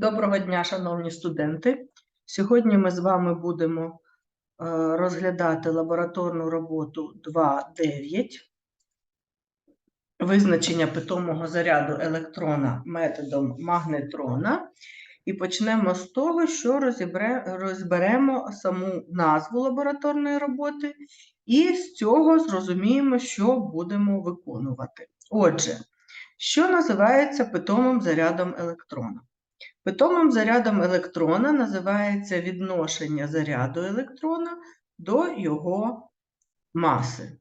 Доброго дня, шановні студенти. Сьогодні ми з вами будемо е, розглядати лабораторну роботу 2.9, визначення питомого заряду електрона методом магнетрона. І почнемо з того, що розберемо саму назву лабораторної роботи, і з цього зрозуміємо, що будемо виконувати. Отже, що називається питомим зарядом електрона? Питомим зарядом електрона називається відношення заряду електрона до його маси.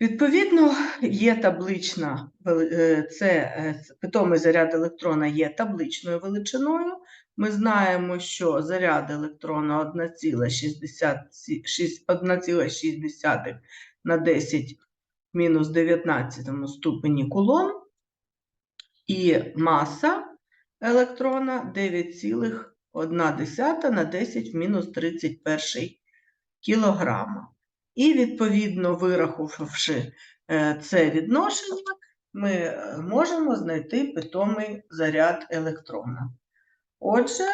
Відповідно, є таблична, е, це е, питомий заряд електрона є табличною величиною. Ми знаємо, що заряд електрона 1,6 1,6 на 10 мінус 19 ступені кулон, і маса електрона 9,1 на 10 в мінус 31 кілограма. І, відповідно, вирахувавши е, це відношення, ми е, можемо знайти питомий заряд електрона. Отже,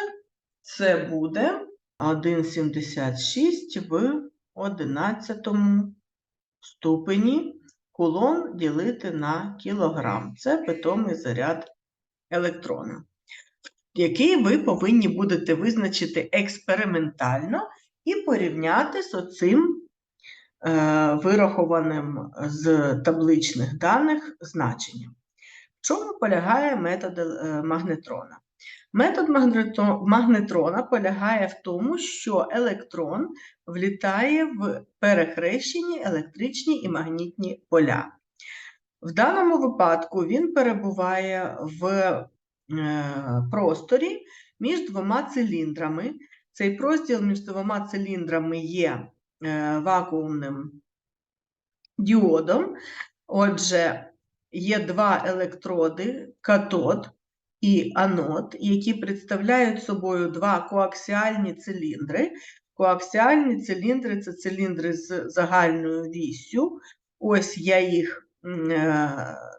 це буде 1,76 в 11 ступені кулон ділити на кілограм. Це питомий заряд електрона, який ви повинні будете визначити експериментально і порівняти з оцим е, вирахованим з табличних даних значенням. В чому полягає метод е, магнетрона? Метод магнетрона полягає в тому, що електрон влітає в перехрещені електричні і магнітні поля. В даному випадку він перебуває в просторі між двома циліндрами. Цей простіл між двома циліндрами є е, вакуумним діодом. Отже, є два електроди катод і анод, які представляють собою два коаксіальні циліндри. Коаксіальні циліндри це циліндри з загальною віссю. Ось я їх е,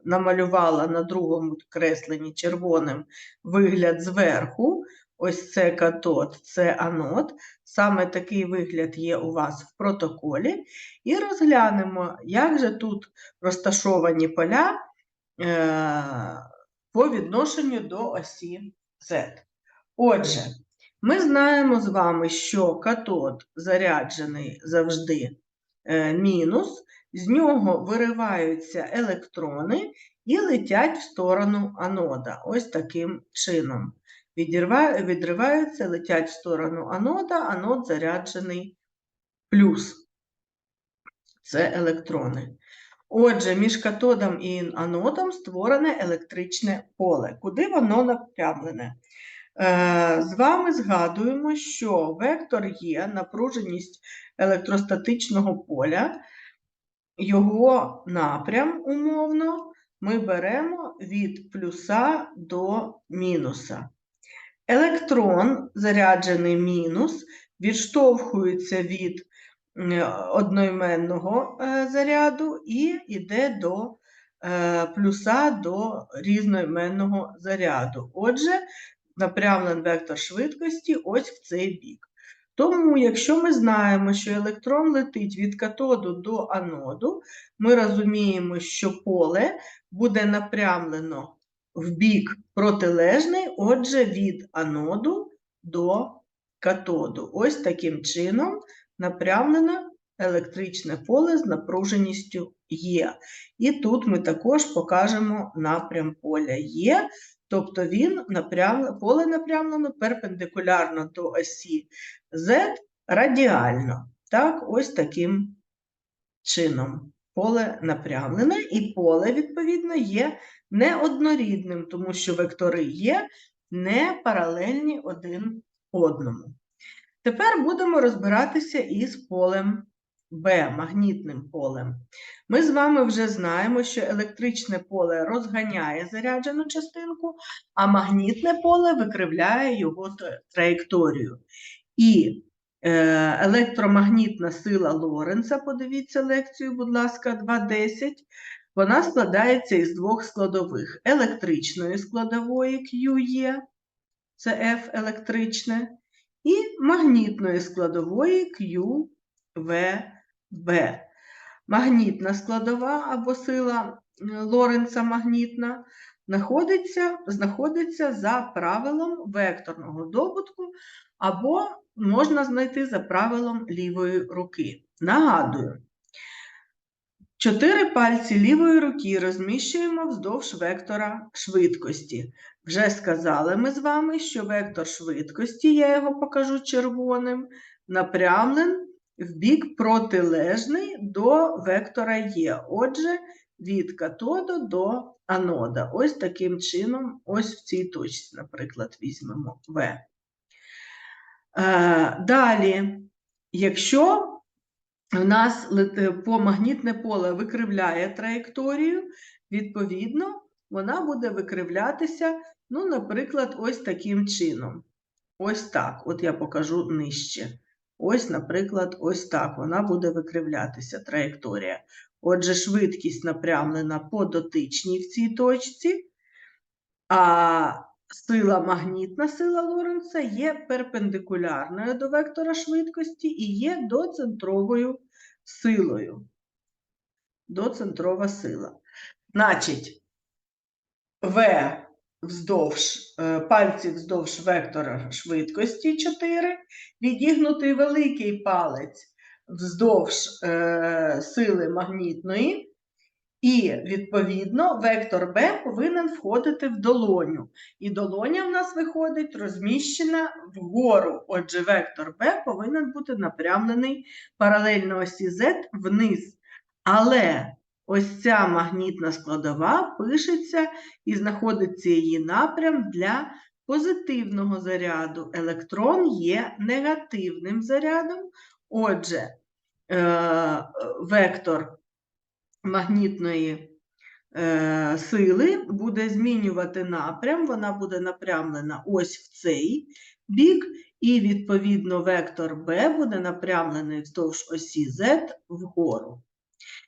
намалювала на другому кресленні червоним вигляд зверху. Ось це катод, це анод. Саме такий вигляд є у вас в протоколі. І розглянемо, як же тут розташовані поля е, по відношенню до осі Z. Отже, ми знаємо з вами, що катод заряджений завжди е, мінус, з нього вириваються електрони і летять в сторону анода. Ось таким чином. Відриваються, летять в сторону анода, анод заряджений плюс. Це електрони. Отже, між катодом і анодом створене електричне поле. Куди воно напрямлене? Е, З вами згадуємо, що вектор є напруженість електростатичного поля, його напрям умовно ми беремо від плюса до мінуса. Електрон, заряджений мінус, відштовхується від е, одноіменного е, заряду і йде до е, плюса до різноіменного заряду. Отже, напрямлен вектор швидкості ось в цей бік. Тому, якщо ми знаємо, що електрон летить від катоду до аноду, ми розуміємо, що поле буде напрямлено в бік протилежний, отже, від аноду до катоду. Ось таким чином напрямлено електричне поле з напруженістю Е. І тут ми також покажемо напрям поля Е, тобто він напрям... поле напрямлено перпендикулярно до осі Z радіально. Так, ось таким чином. Поле напрямлене, і поле, відповідно, є неоднорідним, тому що вектори є не паралельні один одному. Тепер будемо розбиратися із полем Б, магнітним полем. Ми з вами вже знаємо, що електричне поле розганяє заряджену частинку, а магнітне поле викривляє його траєкторію. І е, електромагнітна сила Лоренца, подивіться лекцію, будь ласка, 2.10, вона складається із двох складових: електричної складової QE це F електричне, і магнітної складової QVB. Магнітна складова або сила е, Лоренца магнітна знаходиться, знаходиться за правилом векторного добутку, або можна знайти за правилом лівої руки. Нагадую, чотири пальці лівої руки розміщуємо вздовж вектора швидкості. Вже сказали ми з вами, що вектор швидкості, я його покажу червоним, напрямлен в бік протилежний до вектора Є. Отже, від катода до анода. Ось таким чином, ось в цій точці, наприклад, візьмемо В. Е, Далі, якщо у нас магнітне поле викривляє траєкторію, відповідно, вона буде викривлятися, ну, наприклад, ось таким чином. Ось так. От я покажу нижче. Ось, наприклад, ось так вона буде викривлятися, траєкторія. Отже, швидкість напрямлена по дотичній в цій точці, а сила магнітна сила Лоренца є перпендикулярною до вектора швидкості і є доцентровою силою. Доцентрова сила. Значить, В вздовж е, пальці вздовж вектора швидкості 4, відігнутий великий палець вздовж е, сили магнітної, і, відповідно, вектор B повинен входити в долоню. І долоня в нас виходить розміщена вгору. Отже, вектор B повинен бути напрямлений паралельно осі Z вниз. Але ось ця магнітна складова пишеться і знаходиться її напрям для позитивного заряду. Електрон є негативним зарядом. Отже, е, вектор магнітної е, сили буде змінювати напрям, вона буде напрямлена ось в цей бік, і, відповідно, вектор B буде напрямлений вздовж осі Z вгору.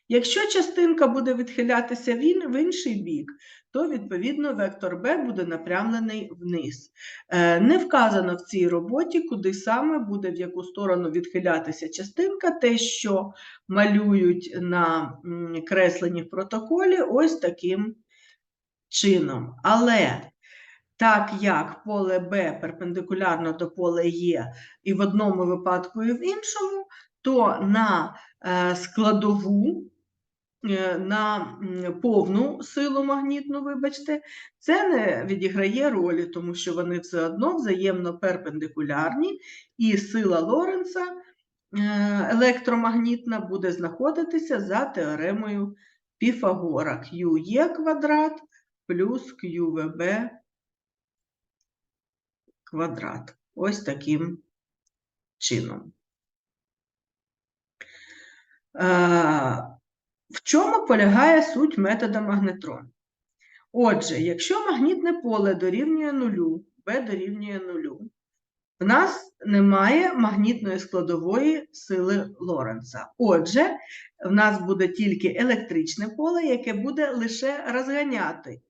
Якщо частинка буде відхилятися в інший бік, то, відповідно, вектор B буде напрямлений вниз. Е, не вказано в цій роботі, куди саме буде, в яку сторону відхилятися частинка, те, що малюють на кресленні в протоколі, ось таким чином. Але так як поле Б перпендикулярно до поля Е і в одному випадку, і в іншому, то на е, складову на повну силу магнітну, вибачте, це не відіграє ролі, тому що вони все одно взаємно перпендикулярні, і сила Лоренца е, електромагнітна буде знаходитися за теоремою Піфагора QE квадрат плюс QVB квадрат. Ось таким чином. В чому полягає суть метода магнетрон? Отже, якщо магнітне поле дорівнює нулю, B дорівнює нулю, в нас немає магнітної складової сили Лоренца. Отже, в нас буде тільки електричне поле, яке буде лише розганяти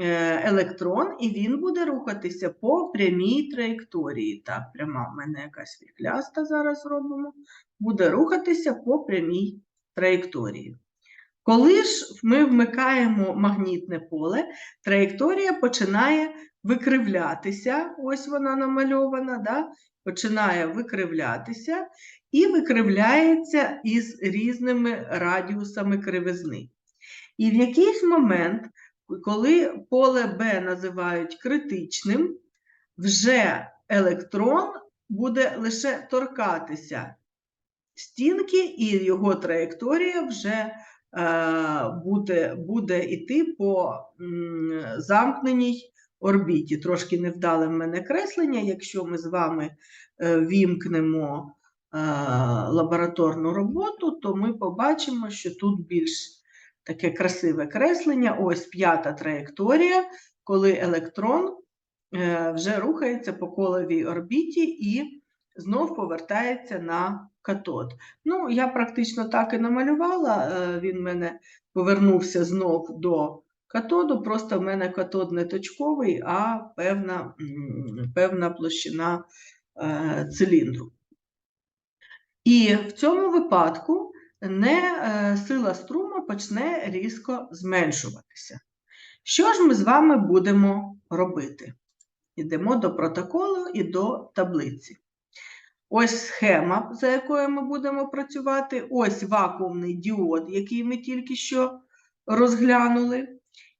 е, електрон, і він буде рухатися по прямій траєкторії. Так, пряма в мене якась віхляста зараз робимо, буде рухатися по прямій траєкторії. Коли ж ми вмикаємо магнітне поле, траєкторія починає викривлятися, ось вона намальована, да? починає викривлятися і викривляється із різними радіусами кривизни. І в якийсь момент, коли поле Б називають критичним, вже електрон буде лише торкатися стінки, і його траєкторія вже буде буде йти по замкненій орбіті. Трошки невдале в мене креслення, якщо ми з вами е, вімкнемо е, лабораторну роботу, то ми побачимо, що тут більш таке красиве креслення. Ось п'ята траєкторія, коли електрон вже рухається по коловій орбіті і знов повертається на катод. Ну, я практично так і намалювала, е, він мене повернувся знов до катоду, просто в мене катод не точковий, а певна, певна площина е, циліндру. І в цьому випадку не е, сила струму почне різко зменшуватися. Що ж ми з вами будемо робити? Йдемо до протоколу і до таблиці. Ось схема, за якою ми будемо працювати. Ось вакуумний діод, який ми тільки що розглянули.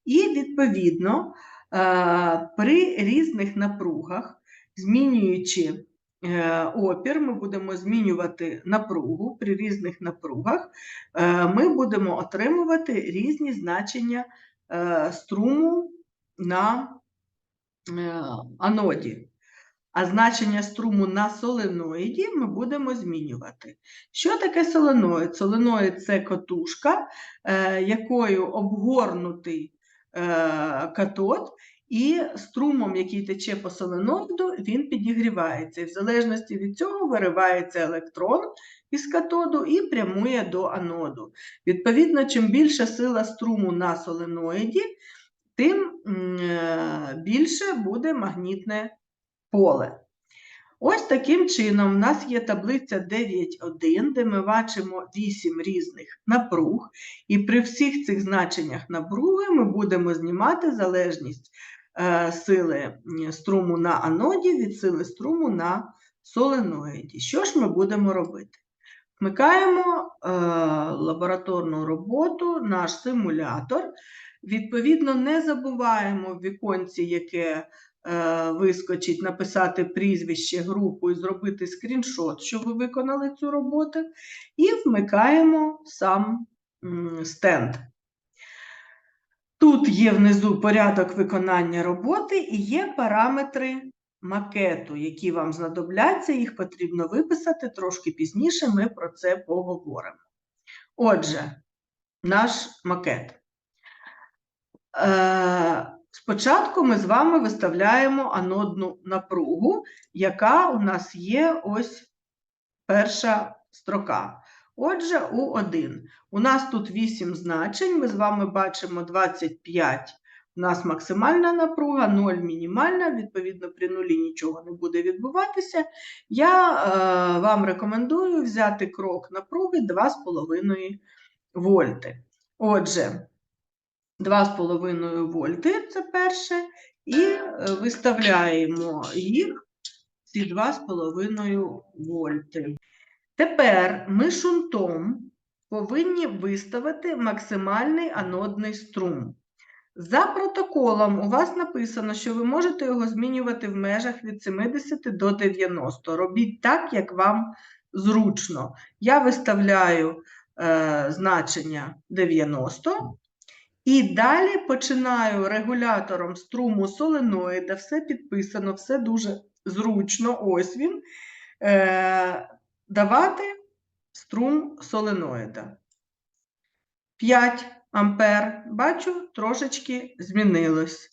І, відповідно, е, при різних напругах, змінюючи е, опір, ми будемо змінювати напругу при різних напругах, е, ми будемо отримувати різні значення струму на аноді. А значення струму на соленоїді ми будемо змінювати. Що таке соленоїд? Соленоїд – це катушка, е, якою обгорнутий е, катод, і струмом, який тече по соленоїду, він підігрівається. І в залежності від цього виривається електрон із катоду і прямує до аноду. Відповідно, чим більша сила струму на соленоїді, тим е, більше буде магнітне поле. Ось таким чином у нас є таблиця 9.1, де ми бачимо 8 різних напруг, і при всіх цих значеннях напруги ми будемо знімати залежність е, сили струму на аноді від сили струму на соленоїді. Що ж ми будемо робити? Вмикаємо е, лабораторну роботу, наш симулятор. Відповідно, не забуваємо в віконці, яке вискочить, написати прізвище, групу і зробити скріншот, що ви виконали цю роботу, і вмикаємо сам стенд. Тут є внизу порядок виконання роботи і є параметри макету, які вам знадобляться, їх потрібно виписати трошки пізніше, ми про це поговоримо. Отже, наш макет. Е, Спочатку ми з вами виставляємо анодну напругу, яка у нас є ось перша строка. Отже, У1. У нас тут 8 значень, ми з вами бачимо 25. У нас максимальна напруга, 0 мінімальна, відповідно, при нулі нічого не буде відбуватися. Я е, вам рекомендую взяти крок напруги 2,5 вольти. Отже, 2,5 вольти це перше, і е, виставляємо їх, ці 2,5 вольти. Тепер ми шунтом повинні виставити максимальний анодний струм. За протоколом у вас написано, що ви можете його змінювати в межах від 70 до 90. Робіть так, як вам зручно. Я виставляю е, значення 90. І далі починаю регулятором струму соленоїда, все підписано, все дуже зручно, ось він, е, давати струм соленоїда. 5 ампер, бачу, трошечки змінилось.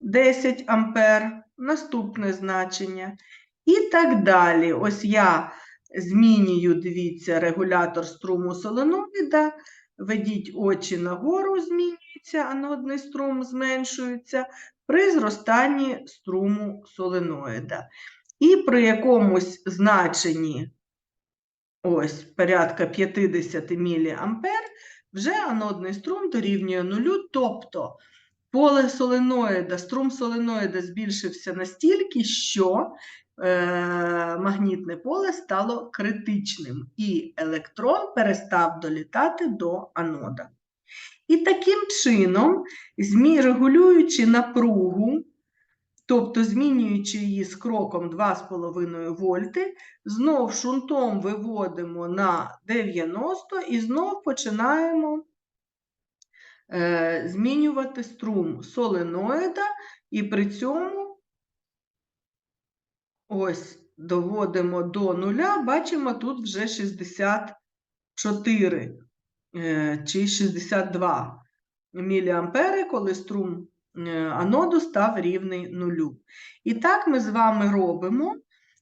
10 ампер, наступне значення. І так далі. Ось я змінюю, дивіться, регулятор струму соленоїда. Ведіть очі нагору, змінюється, анодний струм зменшується при зростанні струму соленоїда. І при якомусь значенні, ось порядка 50 мА, вже анодний струм дорівнює нулю, тобто поле соленоїда, струм соленоїда збільшився настільки, що е, магнітне поле стало критичним, і електрон перестав долітати до анода. І таким чином, регулюючи напругу, тобто змінюючи її з кроком 2,5 вольти, знов шунтом виводимо на 90 і знов починаємо е, змінювати струм соленоїда, і при цьому ось доводимо до нуля, бачимо тут вже 64 е, чи 62 міліампери, коли струм е, аноду став рівний нулю. І так ми з вами робимо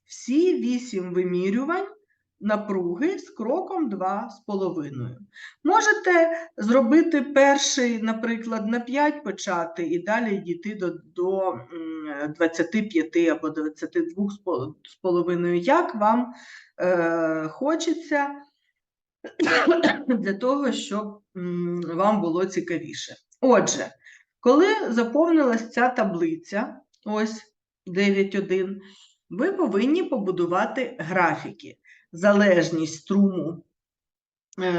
всі 8 вимірювань напруги з кроком 2,5. Можете зробити перший, наприклад, на 5 почати і далі дійти до, до 25 або 22,5, як вам е, хочеться для того, щоб вам було цікавіше. Отже, коли заповнилась ця таблиця, ось 9.1, ви повинні побудувати графіки. Залежність струму е,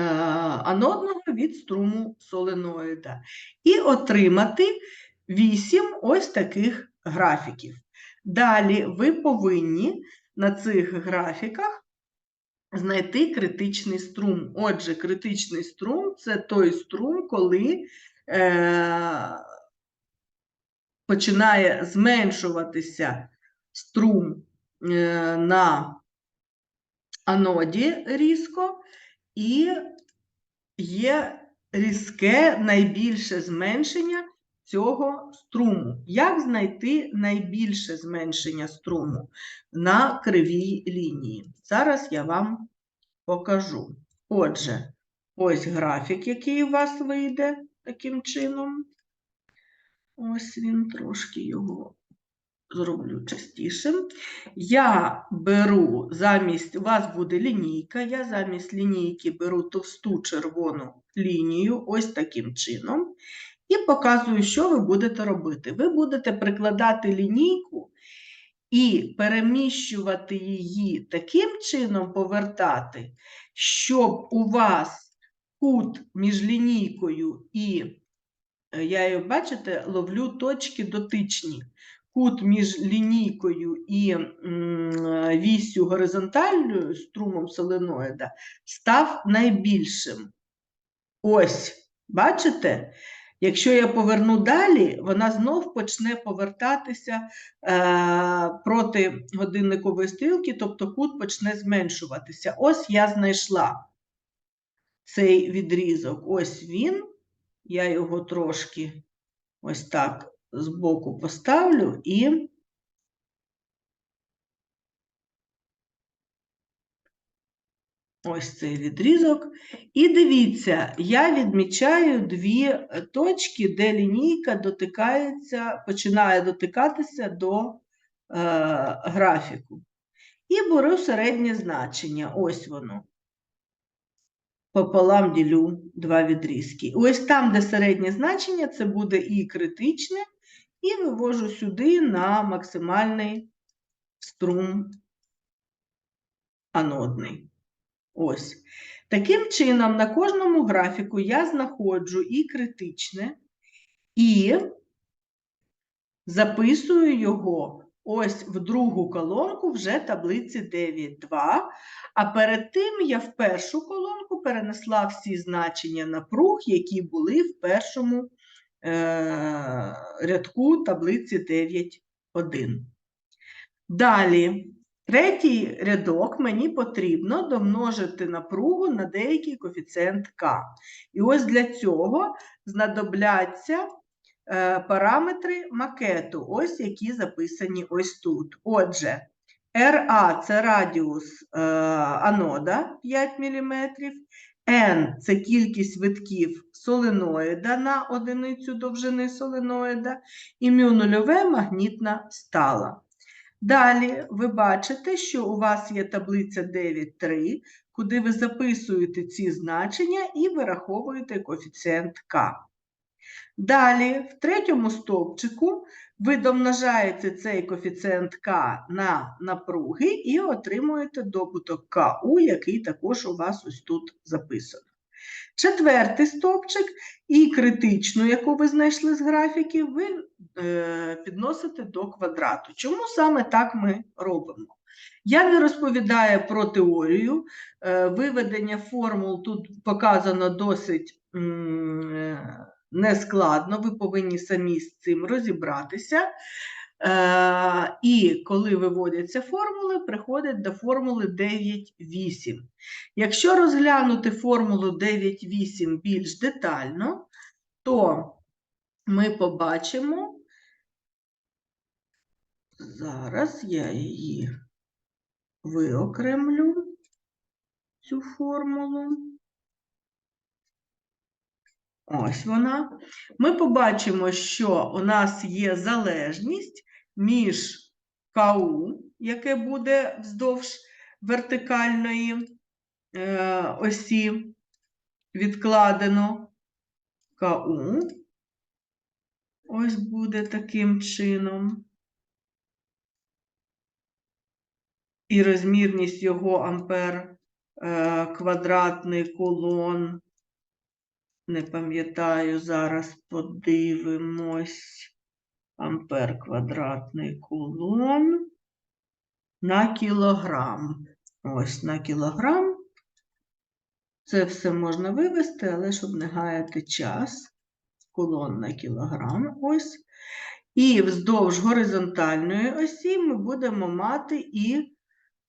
анодного від струму соленоїда. І отримати 8 ось таких графіків. Далі ви повинні на цих графіках знайти критичний струм. Отже, критичний струм це той струм, коли е, починає зменшуватися струм е, на аноді різко, і є різке найбільше зменшення цього струму. Як знайти найбільше зменшення струму на кривій лінії? Зараз я вам покажу. Отже, ось графік, який у вас вийде таким чином. Ось він трошки його зроблю частішим. Я беру замість, у вас буде лінійка, я замість лінійки беру товсту червону лінію, ось таким чином, і показую, що ви будете робити. Ви будете прикладати лінійку і переміщувати її таким чином повертати, щоб у вас кут між лінійкою і Е, Я бачите, ловлю точки дотичні. Кут між лінійкою і вісю горизонтальною струмом соленоїда став найбільшим. Ось, бачите? Якщо я поверну далі, вона знов почне повертатися е, проти годинникової стрілки, тобто кут почне зменшуватися. Ось я знайшла цей відрізок. Ось він. Я його трошки ось так збоку поставлю і ось цей відрізок. І дивіться, я відмічаю дві е, точки, де лінійка дотикається, починає дотикатися до е, графіку. І беру середнє значення. Ось воно пополам ділю два відрізки. Ось там, де середнє значення, це буде і критичне, і вивожу сюди на максимальний струм анодний. Ось. Таким чином, на кожному графіку я знаходжу і критичне, і записую його ось в другу колонку вже таблиці 9.2. А перед тим я в першу колонку перенесла всі значення напруг, які були в першому е, рядку таблиці 9.1. Далі, третій рядок мені потрібно домножити напругу на деякий коефіцієнт К. І ось для цього знадобляться е, параметри макету, ось які записані ось тут. Отже, RA це радіус е, анода 5 мм, N це кількість витків соленоїда на одиницю довжини соленоїда, і μ нульове магнітна стала. Далі ви бачите, що у вас є таблиця 9.3, куди ви записуєте ці значення і вираховуєте коефіцієнт К. Далі, в третьому стовпчику ви домножаєте цей коефіцієнт К на напруги і отримуєте добуток КУ, який також у вас ось тут записано. Четвертий стовпчик і критичну, яку ви знайшли з графіків, ви е, підносите до квадрату. Чому саме так ми робимо? Я не розповідаю про теорію. Е, виведення формул тут показано досить е, нескладно, ви повинні самі з цим розібратися. І коли виводяться формули, приходять до формули 9,8. Якщо розглянути формулу 9,8 більш детально, то ми побачимо, зараз я її виокремлю. цю формулу. Ось вона. Ми побачимо, що у нас є залежність між КУ, яке буде вздовж вертикальної е, осі відкладено КУ. Ось буде таким чином. І розмірність його ампер е, квадратний колон. Не пам'ятаю, зараз подивимось. Ампер квадратний кулон на кілограм. Ось на кілограм. Це все можна вивести, але щоб не гаяти час. Кулон на кілограм. Ось. І вздовж горизонтальної осі ми будемо мати і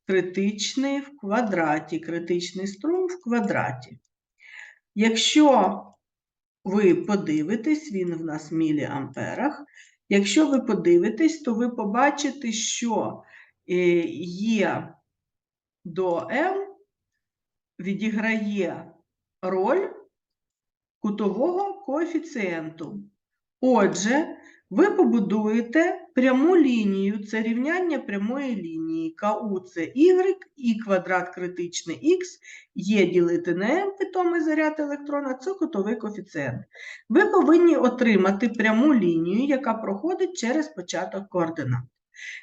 критичний в квадраті, критичний струм в квадраті. Якщо ви подивитесь, він в нас в міліамперах. Якщо ви подивитесь, то ви побачите, що е, є до М відіграє роль кутового коефіцієнту. Отже, ви побудуєте пряму лінію, це рівняння прямої лінії. КУ це y, і квадрат критичний х, є ділити на m, питомий заряд електрона, це кутовий коефіцієнт. Ви повинні отримати пряму лінію, яка проходить через початок координат.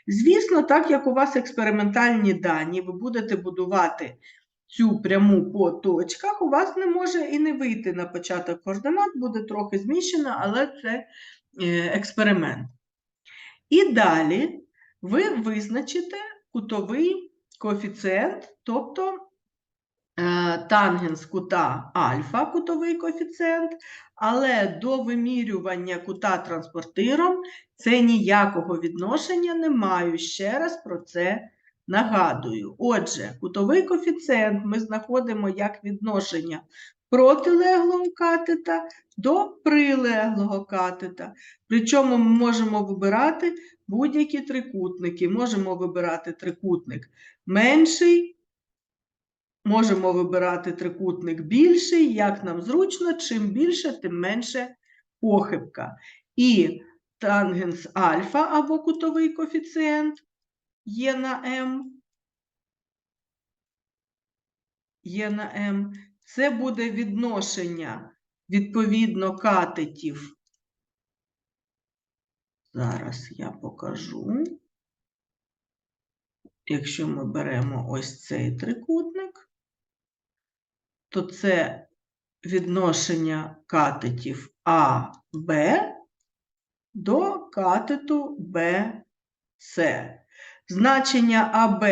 Звісно, так як у вас експериментальні дані, ви будете будувати цю пряму по точках, у вас не може і не вийти на початок координат, буде трохи зміщена, але це експеримент. І далі ви визначите кутовий коефіцієнт, тобто е, тангенс кута альфа, кутовий коефіцієнт, але до вимірювання кута транспортиром це ніякого відношення не маю. Ще раз про це нагадую. Отже, кутовий коефіцієнт ми знаходимо як відношення протилеглого катета до прилеглого катета. Причому ми можемо вибирати будь-які трикутники. Можемо вибирати трикутник менший, можемо вибирати трикутник більший, як нам зручно, чим більше, тим менше похибка. І тангенс альфа або кутовий коефіцієнт є на М. Є на М. Це буде відношення відповідно катетів. Зараз я покажу. Якщо ми беремо ось цей трикутник, то це відношення катетів А, Б до катету БС. Значення АБ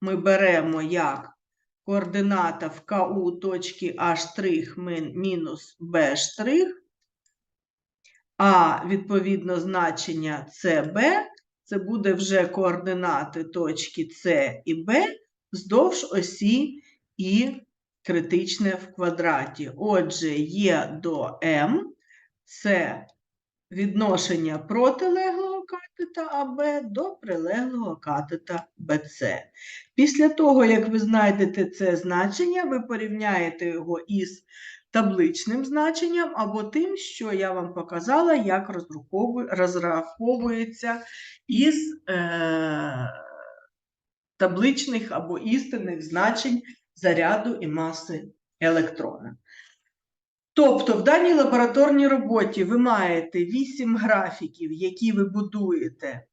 ми беремо як координата в КУ точки А' мінус Б', а відповідно значення СБ це буде вже координати точки С і Б вздовж осі і критичне в квадраті. Отже, Є до М це відношення протилеглого катета АБ до прилеглого катета БЦ. Після того, як ви знайдете це значення, ви порівняєте його із табличним значенням або тим, що я вам показала, як розраховується із е, табличних або істинних значень заряду і маси електрона. Тобто, в даній лабораторній роботі ви маєте 8 графіків, які ви будуєте.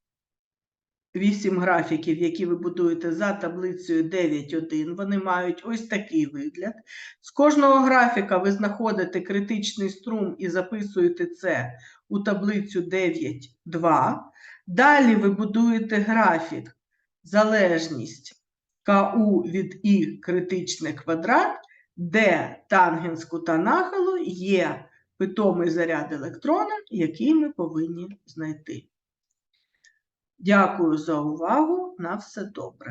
8 графіків, які ви будуєте за таблицею 9.1, вони мають ось такий вигляд. З кожного графіка ви знаходите критичний струм і записуєте це у таблицю 9.2. Далі ви будуєте графік залежність КУ від І критичний квадрат де тангенс кута нахилу є питомий заряд електрона, який ми повинні знайти. Дякую за увагу. На все добре.